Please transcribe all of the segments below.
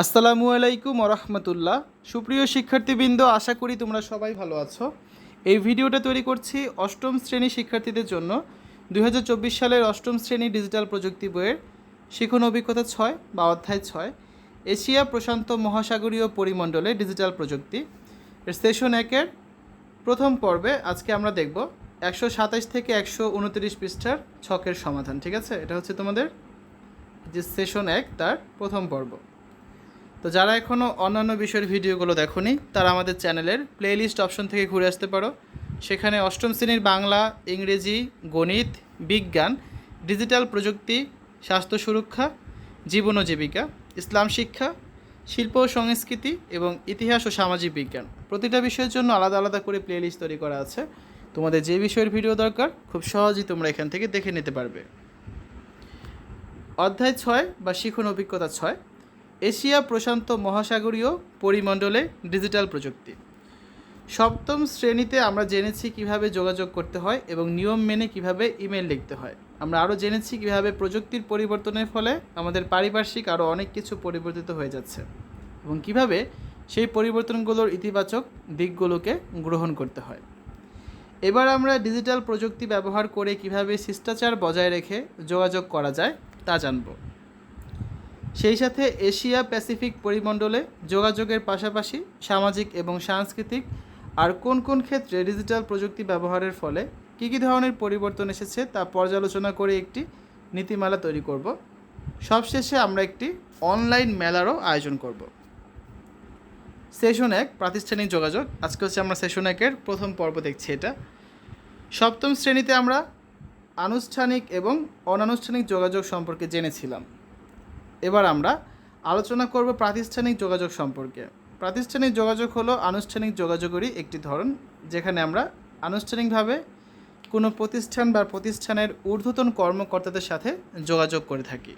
আসসালামু আলাইকুম রহমতুল্লাহ সুপ্রিয় শিক্ষার্থীবৃন্দ, আশা করি তোমরা সবাই ভালো আছো। এই ভিডিওটা তৈরি করছি অষ্টম শ্রেণি শিক্ষার্থীদের জন্য। দু হাজার চব্বিশ সালের অষ্টম শ্রেণি ডিজিটাল প্রযুক্তি বইয়ের শিখন অভিজ্ঞতা ছয় বা অধ্যায় ছয়, এশিয়া প্রশান্ত মহাসাগরীয় পরিমণ্ডলে ডিজিটাল প্রযুক্তি। সেশন একের প্রথম পর্বে আজকে আমরা দেখব একশো সাতাইশ থেকে একশো উনত্রিশ পৃষ্ঠার ছকের সমাধান, ঠিক আছে? এটা হচ্ছে তোমাদের যে সেশন এক, তার প্রথম পর্ব। তো যারা এখনও অন্যান্য বিষয়ের ভিডিওগুলো দেখোনি, তারা আমাদের চ্যানেলের প্লেলিস্ট অপশন থেকে ঘুরে আসতে পারো। সেখানে অষ্টম শ্রেণির বাংলা, ইংরেজি, গণিত, বিজ্ঞান ডিজিটাল প্রযুক্তি, স্বাস্থ্য সুরক্ষা, জীবন ও জীবিকা, ইসলাম শিক্ষা, শিল্প ও সংস্কৃতি এবং ইতিহাস ও সামাজিক বিজ্ঞান। প্রতিটা বিষয়ের জন্য আলাদা আলাদা করে প্লেলিস্ট তৈরি করা আছে। তোমাদের যে বিষয়ের ভিডিও দরকার, খুব সহজেই তোমরা এখান থেকে দেখে নিতে পারবে। অধ্যায় ছয় বা শিখন অভিজ্ঞতা ছয়। এশিয়া প্রশান্ত মহাসাগরীয় পরিমণ্ডলে ডিজিটাল প্রযুক্তি। সপ্তম শ্রেণীতে আমরা জেনেছি কীভাবে যোগাযোগ করতে হয় এবং নিয়ম মেনে কীভাবে ইমেল লিখতে হয়। আমরা আরও জেনেছি কীভাবে প্রযুক্তির পরিবর্তনের ফলে আমাদের পারিপার্শ্বিক আরও অনেক কিছু পরিবর্তিত হয়ে যাচ্ছে এবং কীভাবে সেই পরিবর্তনগুলোর ইতিবাচক দিকগুলোকে গ্রহণ করতে হয়। এবার আমরা ডিজিটাল প্রযুক্তি ব্যবহার করে কীভাবে শিষ্টাচার বজায় রেখে যোগাযোগ করা যায় তা জানব। সেই সাথে এশিয়া প্যাসিফিক পরিমণ্ডলে যোগাযোগের পাশাপাশি সামাজিক এবং সাংস্কৃতিক আর কোন কোন ক্ষেত্রে ডিজিটাল প্রযুক্তি ব্যবহারের ফলে কী কী ধরনের পরিবর্তন এসেছে তা পর্যালোচনা করে একটি নীতিমালা তৈরি করব। সবশেষে আমরা একটি অনলাইন মেলারও আয়োজন করব। সেশন এক, প্রাতিষ্ঠানিক যোগাযোগ। আজকে হচ্ছে আমরা সেশন একের প্রথম পর্ব দেখছি এটা। সপ্তম শ্রেণীতে আমরা আনুষ্ঠানিক এবং অনানুষ্ঠানিক যোগাযোগ সম্পর্কে জেনেছিলাম। এবার আমরা আলোচনা করব প্রাতিষ্ঠানিক যোগাযোগ সম্পর্কে। প্রাতিষ্ঠানিক যোগাযোগ হলো আনুষ্ঠানিক যোগাযোগেরই একটি ধরন, যেখানে আমরা আনুষ্ঠানিকভাবে কোনো প্রতিষ্ঠান বা প্রতিষ্ঠানের ঊর্ধ্বতন কর্মকর্তাদের সাথে যোগাযোগ করে থাকি।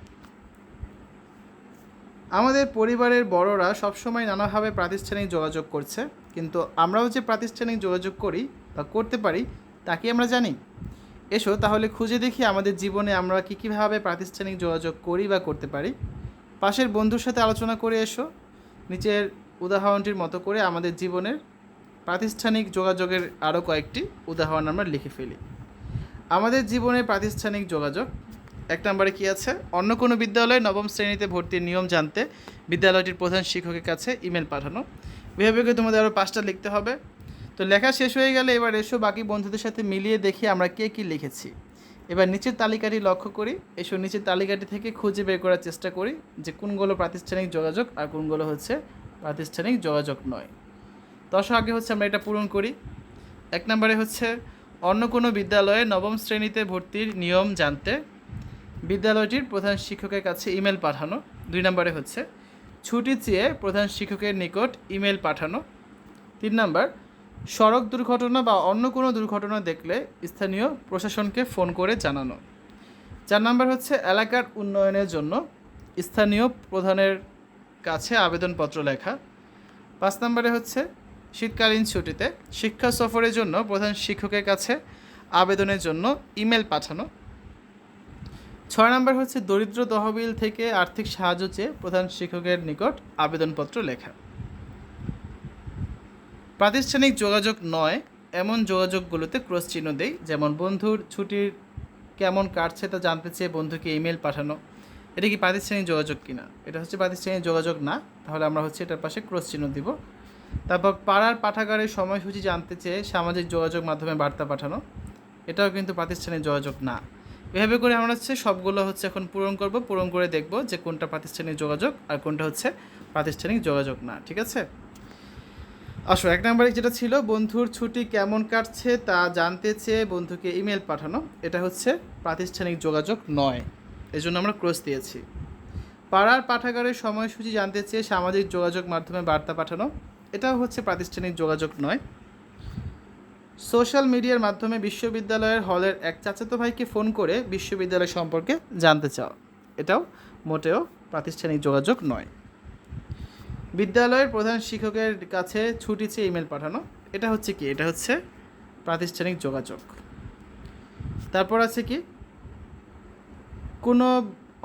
আমাদের পরিবারের বড়রা সবসময় নানাভাবে প্রাতিষ্ঠানিক যোগাযোগ করছে, কিন্তু আমরাও যে প্রাতিষ্ঠানিক যোগাযোগ করি বা করতে পারি, তা কি আমরা জানি? এসো তাহলে খুঁজে দেখি আমাদের জীবনে আমরা কী কীভাবে প্রাতিষ্ঠানিক যোগাযোগ করি বা করতে পারি। পাশের বন্ধুর সাথে আলোচনা করে এসো। নিচের উদাহরণটির মতো করে আমাদের জীবনের প্রাতিষ্ঠানিক যোগাযোগের আরও কয়েকটি উদাহরণ আমরা লিখে ফেলি। আমাদের জীবনে প্রাতিষ্ঠানিক যোগাযোগ, এক নম্বরে কী আছে? অন্য কোনো বিদ্যালয়ে নবম শ্রেণীতে ভর্তির নিয়ম জানতে বিদ্যালয়টির প্রধান শিক্ষকের কাছে ইমেল পাঠানো। বিভাগে তোমাদের আরও পাঁচটা লিখতে হবে। তো লেখা শেষ হয়ে গেলে এবার এসো বাকি বন্ধুদের সাথে মিলিয়ে দেখি আমরা কে কী লিখেছি। এবার নিচের তালিকাটি লক্ষ্য করি। এসব নিচের তালিকাটি থেকে খুঁজে বের করার চেষ্টা করি যে কোনগুলো প্রাতিষ্ঠানিক যোগাযোগ আর কোনগুলো হচ্ছে প্রাতিষ্ঠানিক যোগাযোগ নয়। দশ আগে হচ্ছে আমরা এটা পূরণ করি। এক নম্বরে হচ্ছে, অন্য কোনো বিদ্যালয়ে নবম শ্রেণীতে ভর্তির নিয়ম জানতে বিদ্যালয়টির প্রধান শিক্ষকের কাছে ইমেল পাঠানো। দুই নম্বরে হচ্ছে ছুটি চেয়ে প্রধান শিক্ষকের নিকট ইমেল পাঠানো। তিন নম্বর সড়ক দুর্ঘটনা বা অন্য কোনো দুর্ঘটনা দেখলে স্থানীয় প্রশাসনকে ফোন করে জানানো। চার নম্বর হচ্ছে এলাকার উন্নয়নের জন্য স্থানীয় প্রধানের কাছে আবেদনপত্র লেখা। পাঁচ নম্বরে হচ্ছে শীতকালীন ছুটিতে শিক্ষা সফরের জন্য প্রধান শিক্ষকের কাছে আবেদনের জন্য ইমেল পাঠানো। ছয় নম্বর হচ্ছে দরিদ্র তহবিল থেকে আর্থিক সাহায্য চেয়ে প্রধান শিক্ষকের নিকট আবেদনপত্র লেখা। প্রাতিষ্ঠানিক যোগাযোগ নয়, এমন যোগাযোগগুলোতে ক্রস চিহ্ন দেই, যেমন বন্ধুর ছুটির কেমন কাটছে তা জানতে চেয়ে বন্ধুকে ইমেল পাঠানো। এটা কি প্রাতিষ্ঠানিক যোগাযোগ কিনা? এটা হচ্ছে প্রাতিষ্ঠানিক যোগাযোগ না, তাহলে আমরা হচ্ছে এটার পাশে ক্রস চিহ্ন দিব। তারপর পাড়ার পাঠাগারের সময়সূচি জানতে চেয়ে সামাজিক যোগাযোগ মাধ্যমে বার্তা পাঠানো। এটাও কিন্তু প্রাতিষ্ঠানিক যোগাযোগ না। এভাবে করে আমরা হচ্ছে সবগুলো হচ্ছে এখন পূরণ করব, পূরণ করে দেখব যে কোনটা প্রাতিষ্ঠানিক যোগাযোগ আর কোনটা হচ্ছে প্রাতিষ্ঠানিক যোগাযোগ না, ঠিক আছে? আসো, এক নম্বরে যেটা ছিল, বন্ধুর ছুটি কেমন কাটছে তা জানতে চেয়ে বন্ধুকে ইমেল পাঠানো। এটা হচ্ছে প্রাতিষ্ঠানিক যোগাযোগ নয়। এই জন্য আমরা ক্রস দিয়েছি। পাড়ার পাঠাগারের সময়সূচি জানতে চেয়ে সামাজিক যোগাযোগ মাধ্যমে বার্তা পাঠানো, এটাও হচ্ছে প্রাতিষ্ঠানিক যোগাযোগ নয়। সোশ্যাল মিডিয়ার মাধ্যমে বিশ্ববিদ্যালয়ের হলের এক চাচাতো ভাইকে ফোন করে বিশ্ববিদ্যালয় সম্পর্কে জানতে চাও। এটাও মোটেও প্রাতিষ্ঠানিক যোগাযোগ নয়। বিদ্যালয়ের প্রধান শিক্ষকের কাছে ছুটি চেয়ে ইমেল পাঠানো। এটা হচ্ছে কি? এটা হচ্ছে প্রাতিষ্ঠানিক যোগাযোগ। তারপর আছে কি? কোনো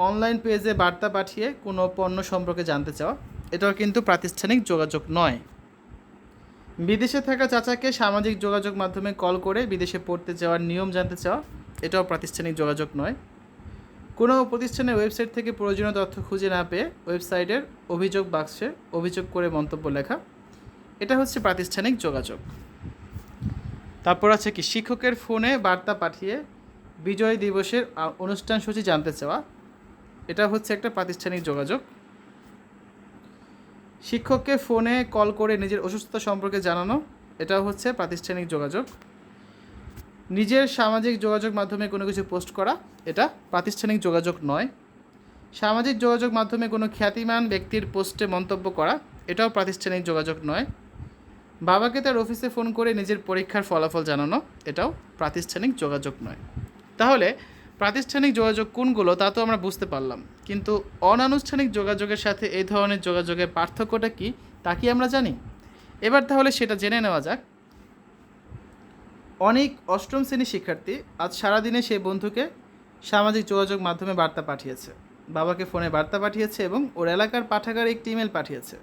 অনলাইন পেজে বার্তা পাঠিয়ে কোনো পণ্য সম্পর্কে জানতে চাওয়া, এটাও কিন্তু প্রাতিষ্ঠানিক যোগাযোগ নয়। বিদেশে থাকা চাচাকে সামাজিক যোগাযোগ মাধ্যমে কল করে বিদেশে পড়তে যাওয়ার নিয়ম জানতে চাওয়া, এটাও প্রাতিষ্ঠানিক যোগাযোগ নয়। কোনো প্রতিষ্ঠানের ওয়েবসাইট থেকে প্রয়োজনীয় তথ্য খুঁজে না পেয়ে ওয়েবসাইটের অভিযোগ বাক্সে অভিযোগ করে মন্তব্য লেখা। এটা হচ্ছে প্রাতিষ্ঠানিক যোগাযোগ। তারপর আছে কি? শিক্ষকের ফোনে বার্তা পাঠিয়ে বিজয় দিবসের অনুষ্ঠান সূচি জানতে চাওয়া। এটা হচ্ছে একটা প্রাতিষ্ঠানিক যোগাযোগ। শিক্ষককে ফোনে কল করে নিজের অসুস্থতা সম্পর্কে জানানো, এটাও হচ্ছে প্রাতিষ্ঠানিক যোগাযোগ। নিজের সামাজিক যোগাযোগ মাধ্যমে কোনো কিছু পোস্ট করা, এটা প্রাতিষ্ঠানিক যোগাযোগ নয়। সামাজিক যোগাযোগ মাধ্যমে কোনো খ্যাতিমান ব্যক্তির পোস্টে মন্তব্য করা, এটাও প্রাতিষ্ঠানিক যোগাযোগ নয়। বাবাকে তার অফিসে ফোন করে নিজের পরীক্ষার ফলাফল জানানো, এটাও প্রাতিষ্ঠানিক যোগাযোগ নয়। তাহলে প্রাতিষ্ঠানিক যোগাযোগ কোনগুলো তা তো আমরা বুঝতে পারলাম, কিন্তু অনানুষ্ঠানিক যোগাযোগের সাথে এই ধরনের যোগাযোগের পার্থক্যটা কি, তা কি আমরা জানি? এবার তাহলে সেটা জেনে নেওয়া যাক। অনেক অষ্টম শ্রেণির শিক্ষার্থী আজ সারাদিনে সেই বন্ধুকে সামাজিক যোগাযোগ মাধ্যমে বার্তা পাঠিয়েছে। বাবাকে ফোনে বার্তা পাঠিয়েছে এবং ওর এলাকার পাঠাগারে একটি ইমেল পাঠিয়েছে।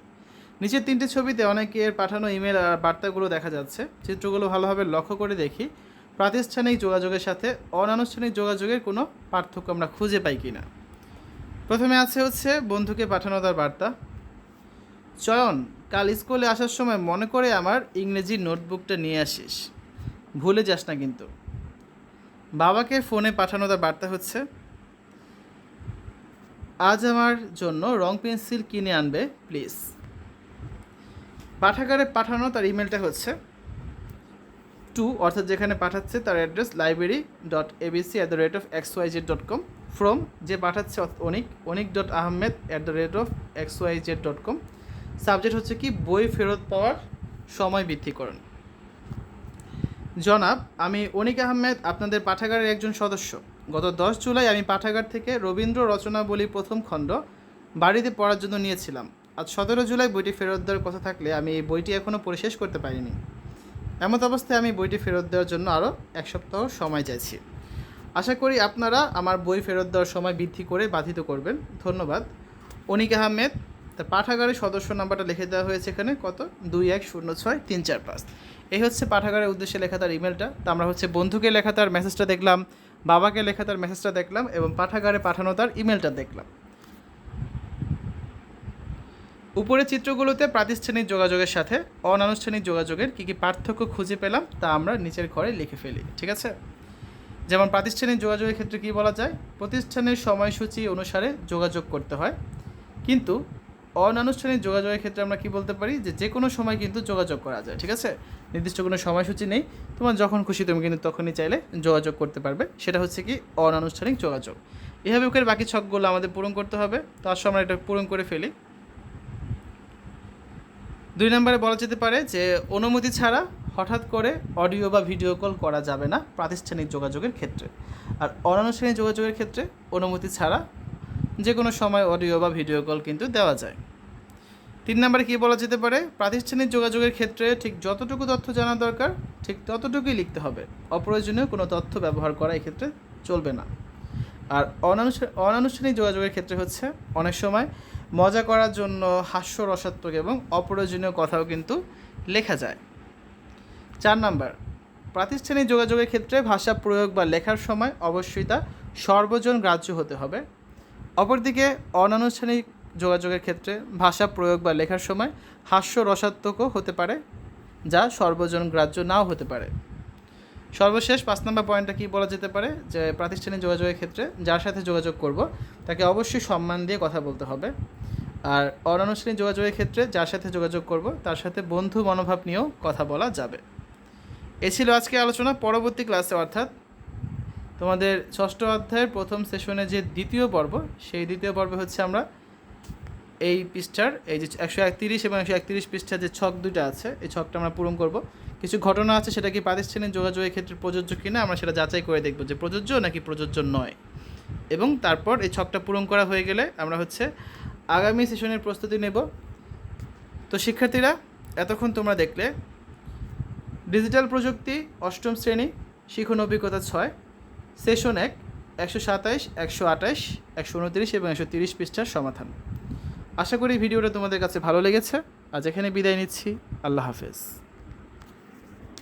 নিচের তিনটি ছবিতে অনেকের পাঠানো ইমেল আর বার্তাগুলো দেখা যাচ্ছে। চিত্রগুলো ভালোভাবে লক্ষ্য করে দেখি, প্রাতিষ্ঠানিক যোগাযোগের সাথে অনানুষ্ঠানিক যোগাযোগের কোনো পার্থক্য আমরা খুঁজে পাই কি না প্রথমে আছে হচ্ছে বন্ধুকে পাঠানো তার বার্তা। চয়ন, কাল স্কুলে আসার সময় মনে করে আমার ইংরেজি নোটবুকটা নিয়ে আসিস। ভুলে যাস না কিন্তু। বাবাকে ফোনে পাঠানো তার বার্তা হচ্ছে, আজ আমার জন্য রং পেন্সিল কিনে আনবে, প্লিজ। পাঠাগারে পাঠানো তার ইমেলটা হচ্ছে, টু অর্থাৎ যেখানে পাঠাচ্ছে তার address library dot ABC at the rate of X Y Z dot com from যে পাঠাচ্ছে Anik Anik dot Ahmed at the rate of X Y Z dot com subject হচ্ছে কি, বই ফেরত পাওয়ার সময় বৃদ্ধিকরণ। জনাব, আমি অনিক আহমেদ, আপনাদের পাঠাগারের একজন সদস্য। গত দশ জুলাই আমি পাঠাগার থেকে রবীন্দ্র রচনাবলী প্রথম খণ্ড বাড়িতে পড়ার জন্য নিয়েছিলাম। আজ সতেরো জুলাই বইটি ফেরত দেওয়ার কথা থাকলে আমি এই বইটি এখনও পরিশেষ করতে পারিনি। এমত অবস্থায় আমি বইটি ফেরত দেওয়ার জন্য আরও এক সপ্তাহ সময় চাইছি। আশা করি আপনারা আমার বই ফেরত দেওয়ার সময় বৃদ্ধি করে বাধিত করবেন। ধন্যবাদ। অনিক আহমেদ তার পাঠাগারের সদস্য নাম্বারটা লিখে দেওয়া হয়েছে এখানে, কত? দুই এক শূন্য ছয় তিন চার পাঁচ। এই হচ্ছে পাঠাগারের উদ্দেশ্যে লেখা তার ইমেলটা তা আমরা হচ্ছে বন্ধুকে লেখা তার মেসেজটা দেখলাম, বাবাকে লেখা তার মেসেজটা দেখলাম এবং পাঠাগারে পাঠানো তার ইমেলটা দেখলাম। উপরে চিত্রগুলোতে প্রাতিষ্ঠানিক যোগাযোগের সাথে অনানুষ্ঠানিক যোগাযোগের কী কী পার্থক্য খুঁজে পেলাম তা আমরা নিচের ঘরে লিখে ফেলি, ঠিক আছে? যেমন প্রাতিষ্ঠানিক যোগাযোগের ক্ষেত্রে কী বলা যায়? প্রতিষ্ঠানের সময়সূচি অনুসারে যোগাযোগ করতে হয়। কিন্তু অনানুষ্ঠানিক যোগাযোগের ক্ষেত্রে আমরা কি বলতে পারি? যে যে কোনো সময় কিন্তু যোগাযোগ করা যায়, ঠিক আছে? নির্দিষ্ট কোনো সময়সূচি নেই। তোমার যখন খুশি তুমি কিন্তু তখনই চাইলে যোগাযোগ করতে পারবে। সেটা হচ্ছে কি অনানুষ্ঠানিক যোগাযোগ। এভাবে করে বাকি ছকগুলো আমাদের পূরণ করতে হবে। তো আসলে আমরা এটা পূরণ করে ফেলি। দুই নম্বরে বলা যেতে পারে যে অনুমতি ছাড়া হঠাৎ করে অডিও বা ভিডিও কল করা যাবে না প্রাতিষ্ঠানিক যোগাযোগের ক্ষেত্রে। আর অনানুষ্ঠানিক যোগাযোগের ক্ষেত্রে অনুমতি ছাড়া যে কোনো সময় অডিও বা ভিডিও কল কিন্তু দেওয়া যায়। তিন নম্বরে কী বলা যেতে পারে? প্রাতিষ্ঠানিক যোগাযোগের ক্ষেত্রে ঠিক যতটুকু তথ্য জানা দরকার, ঠিক ততটুকুই লিখতে হবে। অপ্রয়োজনীয় কোনো তথ্য ব্যবহার করা এক্ষেত্রে চলবে না। আর অনানুষ্ঠা, অনানুষ্ঠানিক যোগাযোগের ক্ষেত্রে হচ্ছে অনেক সময় মজা করার জন্য হাস্যরসাত্মক এবং অপ্রয়োজনীয় কথাও কিন্তু লেখা যায়। চার নাম্বার, প্রাতিষ্ঠানিক যোগাযোগের ক্ষেত্রে ভাষা প্রয়োগ বা লেখার সময় অবশ্যই তা সর্বজন গ্রাহ্য হতে হবে। অপরদিকে অনানুষ্ঠানিক যোগাযোগের ক্ষেত্রে ভাষা প্রয়োগ বা লেখার সময় হাস্যরসাত্মকও হতে পারে, যা সর্বজন গ্রাহ্য নাও হতে পারে। সর্বশেষ পাঁচ নম্বর পয়েন্টটা কী বলা যেতে পারে? যে প্রাতিষ্ঠানিক যোগাযোগের ক্ষেত্রে যার সাথে যোগাযোগ করব, তাকে অবশ্যই সম্মান দিয়ে কথা বলতে হবে। আর অনানুষ্ঠানিক যোগাযোগের ক্ষেত্রে যার সাথে যোগাযোগ করব, তার সাথে বন্ধু মনোভাব নিয়েও কথা বলা যাবে। এ ছিল আজকে আলোচনা। পরবর্তী ক্লাসে অর্থাৎ তোমাদের ষষ্ঠ অধ্যায়ের প্রথম সেশনে যে দ্বিতীয় পর্ব, সেই দ্বিতীয় পর্বে হচ্ছে আমরা এই পৃষ্ঠার, এই যে একশো একত্রিশ এবং একশো একত্রিশ পৃষ্ঠার যে ছক দুটো আছে, এই ছকটা আমরা পূরণ করব। কিছু ঘটনা আছে সেটা কি প্রাতিষ্ঠানিক যোগাযোগের ক্ষেত্রে প্রযোজ্য কিনা, আমরা সেটা যাচাই করে দেখব যে প্রযোজ্য নাকি প্রযোজ্য নয়। এবং তারপর এই ছকটা পূরণ করা হয়ে গেলে আমরা হচ্ছে আগামী সেশনের প্রস্তুতি নেব। তো শিক্ষার্থীরা, এতক্ষণ তোমরা দেখলে, ডিজিটাল প্রযুক্তি অষ্টম শ্রেণি শিখন অভিজ্ঞতা ছয় সেশন এক, একশো সাতাইশ, একশো আঠাইশ, একশো উনত্রিশ এবং একশো তিরিশ পৃষ্ঠার সমাধান। আশা করি ভিডিওটা তোমাদের কাছে ভালো লেগেছে। আজ এখানে বিদায় নিচ্ছি। আল্লাহ হাফেজ।